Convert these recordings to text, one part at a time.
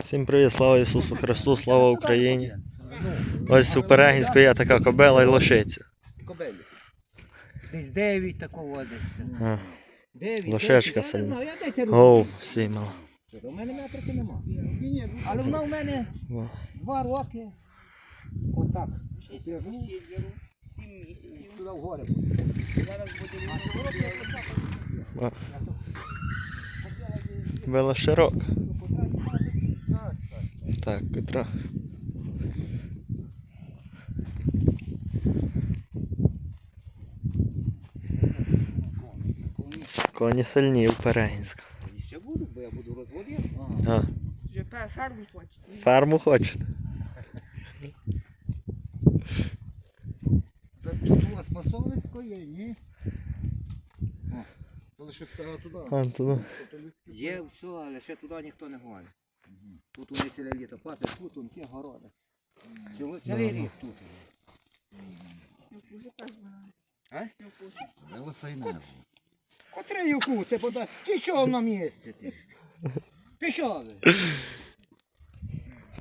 Всім привіт, слава Ісусу Христу, слава Україні. Ось у Перегінську є така кобила і лошиця. Кобелі. Десь 9 такого десь. 9, Лошечка 10, я не сильна. Гоу, сімала. У мене метрики нема. Але вона в мене. 2 роки. Отак. Сім місяців. Туди вгору. Зараз будемо Во. Широка. Так, котра. Коні сильні у Перегінську. Ще буду, бо я буду розводити. А, вже ферму хочете. ферму хочете? Та Тут у вас пасовисько є, ні? То лише це туди. А, туди. Є все, але ще туди ніхто не гонить. Тут вони ціле літо пасуть, тут он ті городи. Цілий, цілий рік тут. А? Котрий юку, це. Ти що на місці ти? Ти що ви?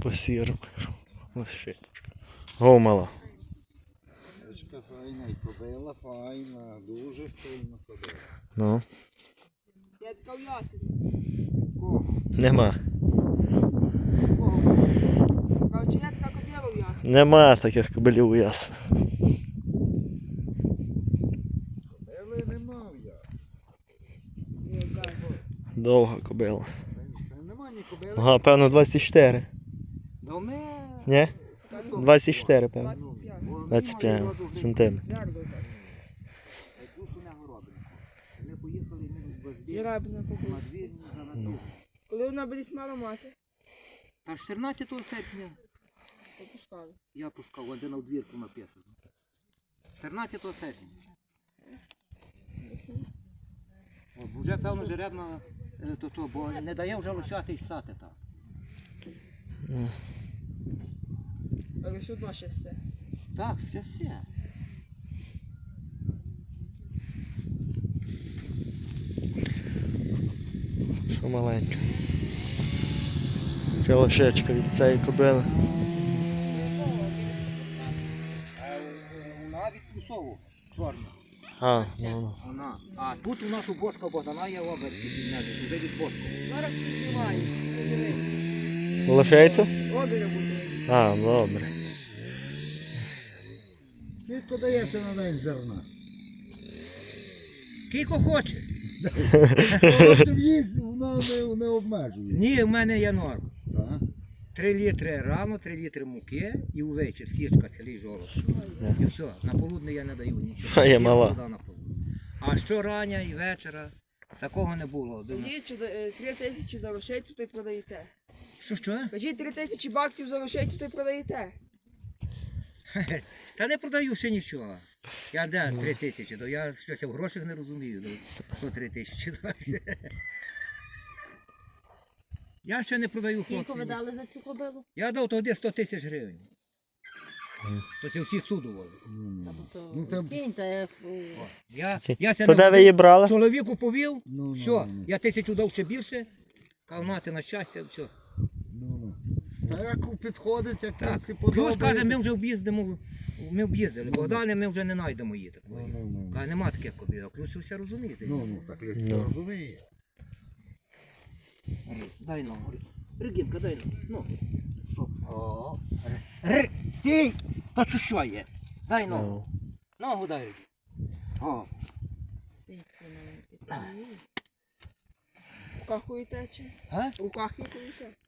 По сіру. Лошиця. Гоу мала. Річка файна, і кобила файна, дуже сильно кобила. Ну, Я така в ясені. Кого? нема. Короче, я така копіла в ясені. Нема таких кобилів у яс. Довга кобила. Нема ні кобили. Ага, певно 24. До мене. Ні? 24, певно. 25. 25 сантиметрів. Ми поїхали ми без І двір. рабина На побула. Ну. Коли вона буде смала мати, Та 14 серпня я пускав, один на двірку написано. 14 серпня. О, вже певно жеребна, е, то, то, бо не дає вже лишати і сати там. Але все одно ще все. Так, все все. Що маленька. Ще лошечка від цієї кобили. А, ну, ну. Вона. А тут у нас у Бошка Богдана є оберт підняти, вже від Бошка. Зараз підснімаю. Лошейцю? Обіля буде. А, добре. Скільки даєте на день зерна? Кілько хоче. Хлопців їсть, воно не, не обмежує. Ні, в мене є норм. Так? 3 літри рано, 3 літри муки і увечір січка цілий жолоб. І все, на полудне я не даю нічого. А є мала. вода на полудне. А що рання і вечора, такого не було. Думаю, Кажіть, е, три тисячі за лошейцю, то й продаєте. Що що? Кажіть, три тисячі баксів за лошейцю, то й продаєте. Та не продаю ще нічого. Я де 3 тисячі, то я щось в грошах не розумію. Ну, то 3 тисячі. Я ще не продаю Скільки ви хлопців. дали за цю кобилу? Я дав тоді 100 тисяч гривень. То це всі судували. Ну, це... Кінь, та е, фу. Я, я ся То де ви її брали? чоловіку повів, Ну, ну, все, ну, ну. я тисячу дав ще більше, калмати на щастя, все. Ну, ну. Та як підходить, як Так. ці Плюс подобається. каже, ми вже об'їздимо, ми об'їздили. Богдане ми вже не знайдемо її Ну, такої. ну, ну. Каже, нема таких кобілок. Плюс ви все розумієте. Ну, ну, так Ну. розуміє. Дай ногу. Ригінка, дай ногу. Ну. Р. Сій! Та що що є? Дай ногу. Ну, Ногу дай. О. А? В руках її.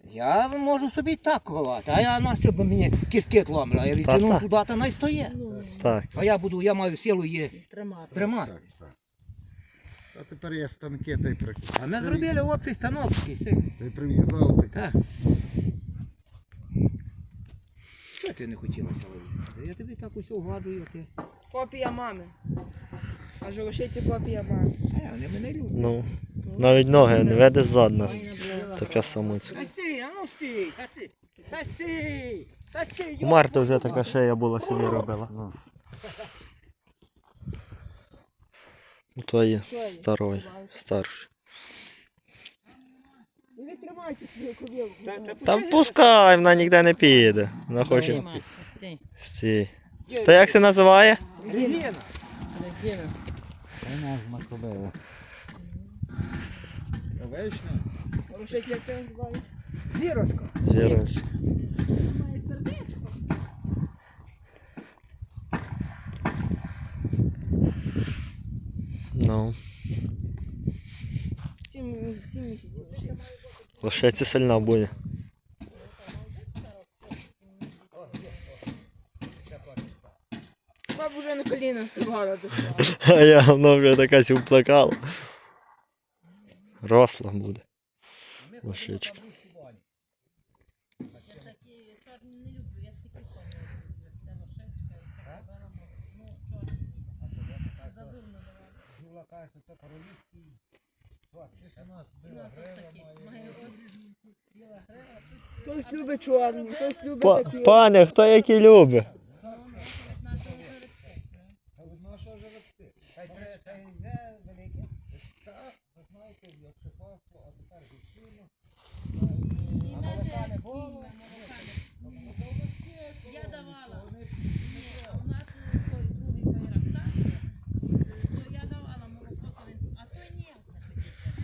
Я можу собі так ховати, а я на що б мені кістки ломила? Я відтягнув Та-та. туди, та най стоє. Ну, так. А я буду, я маю силу її Тримати. А тепер є станки, та й. А ми зробили общий станок такий сильний. Та й прив'язав ти. Так. Що ти не хотілося ловити? Я тобі так усе вгадую, ти. Копія мами. А ж лошейці копія мами. А вони мене люблять. Ну, навіть ноги не веде ззадна. Така самиця. Та сій, а ну сій, та сій, та сій, та сій. У Марти вже така шея була собі робила. Ну. У твої старої, старшої. Не тримайте свою кобілку. Та- та Та пускай- вона ніде не піде. Вона хоче. Стій, То як це називає? Регіна. Регіна. Вона ж кобила. Вишня? Як це називається? Зірочка. Зірочка. Має сердечко. Ну. Сім, сім місяців лошадь. Лише це сильна буде. Бабу вже на коліна ставала до цього. А я воно вже така сюплакала. Росла буде. Лошичка. Я такі чорні не люблю, я тільки чорні люблю. Це лошечка і це кобила, ну, чорні. Задурно давати. Каже, що це королівський. Це у нас біла грива має. Хтось любить чорні, хтось любить Па- такі. Пане, хто які любить? жеребці. Та це- це йде велике. Так, ви знаєте, як шипаство, а тепер відсіно. І молока не жеребці, було? на молока не Молока у нас є, Я корові, давала. нічого не Ні, у нас той другий байрактар є, то я давала молоко, то він, а той ні, не хотів.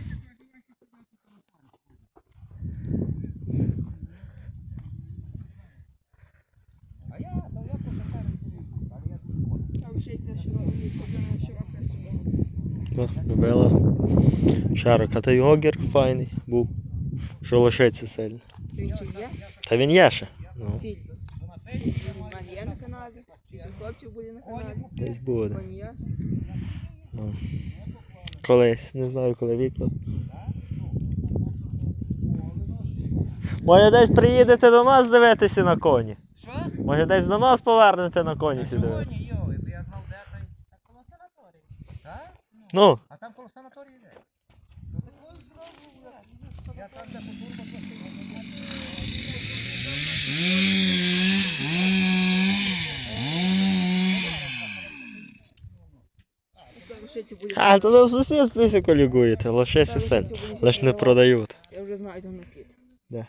А я, то я по шикарі собі. Але я дуже хочу. А лошадь це широка, кобила широка сюди. Ну, любила. Широка. Та й огір файний був. Що лишиться сильно. Він чи є? Та він є ще. Ну, Сіль. Є на каналі. У хлопців буде на каналі. десь буде. Ну. Колись, не знаю, коли вікно. Може десь приїдете до нас дивитися на коні. Що? Може десь до нас повернете на коні сюди. чого ні, йо, якби я знав, де той. Так коло санаторії. Так? Ну, А там коло санаторії йде. Я там де по турбо Лошиці буде. а то ви в сусідстві колігуєте, лишися син. Лиш не продають. Я вже знаю, де воно піде. Де?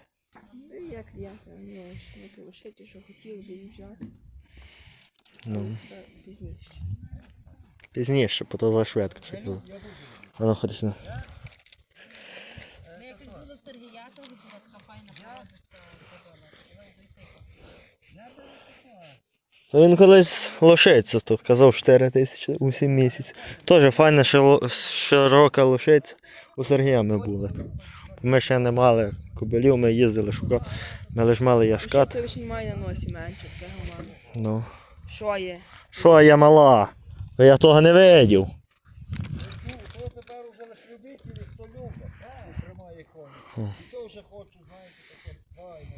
Ну, Я клієнта, ну, які лошиті, що хотіли би взяти. Ну, Пізніше. Пізніше, бо то швидко. щоб було. А ну ходи сюди. Ми якось було в Сергіятові, була така файна породиця кобила. То він колись лошиця, то казав 4 тисячі у 7 місяців. Теж файна широ- широка лошиця. У Сергія ми були. Ми ще не мали кобилів, ми їздили шукати. Ми лише мали яшкат. Це лише має на носі менше. Ну. Що є? Що я мала? Ну, Я того не видів. То вже хочу, знаєте, таке файне,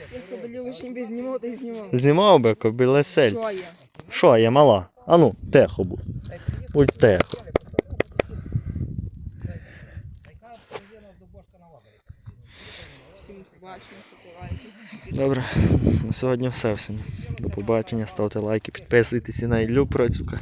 Я коров'я. кобилів лише би знімав, та й знімав. Знімав би кобиле сель. Що є? Що я мала? Ану, тихо будь. Будь тихо. Всім побачення, ставте. Добре, на сьогодні все всім. До побачення, ставте лайки, підписуйтесь і на Іллю Процюка.